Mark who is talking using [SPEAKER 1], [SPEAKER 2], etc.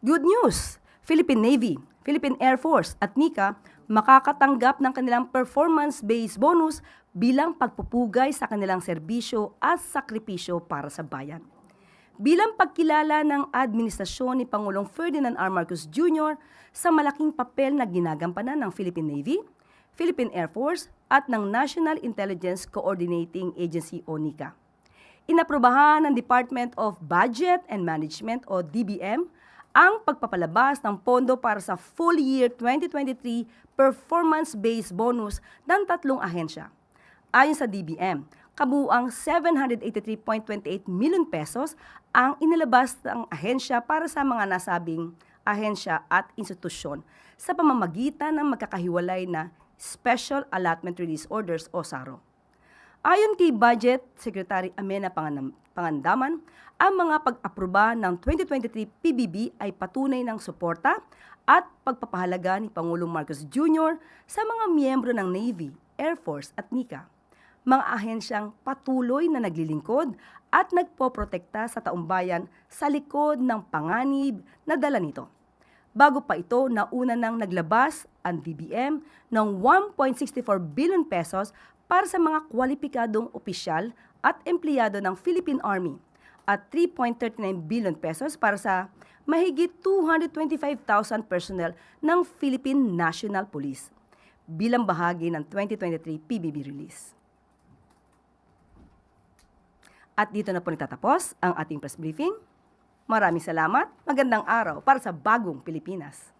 [SPEAKER 1] Good news! Philippine Navy, Philippine Air Force at NICA makakatanggap ng kanilang performance-based bonus bilang pagpupugay sa kanilang serbisyo at sakripisyo para sa bayan. Bilang pagkilala ng administrasyon ni Pangulong Ferdinand R. Marcos Jr. sa malaking papel na ginagampanan ng Philippine Navy, Philippine Air Force at ng National Intelligence Coordinating Agency o NICA. Inaprobahan ng Department of Budget and Management o DBM ang pagpapalabas ng pondo para sa full year 2023 performance-based bonus ng tatlong ahensya. Ayon sa DBM, kabuang 783.28 million pesos ang inilabas ng ahensya para sa mga nasabing ahensya at institusyon sa pamamagitan ng magkakahiwalay na Special Allotment Release Orders o SARO. Ayon kay Budget Secretary Amena Pangandaman, ang mga pag-aproba ng 2023 PBB ay patunay ng suporta at pagpapahalaga ni Pangulong Marcos Jr. sa mga miyembro ng Navy, Air Force at NICA. Mga ahensyang patuloy na naglilingkod at nagpoprotekta sa taumbayan sa likod ng panganib na dala nito. Bago pa ito, nauna nang naglabas ang DBM ng 1.64 billion pesos para sa mga kwalipikadong opisyal at empleyado ng Philippine Army at 3.39 billion pesos para sa mahigit 225,000 personnel ng Philippine National Police bilang bahagi ng 2023 PBB release. At dito na po nagtatapos ang ating press briefing. Maraming salamat. Magandang araw para sa bagong Pilipinas.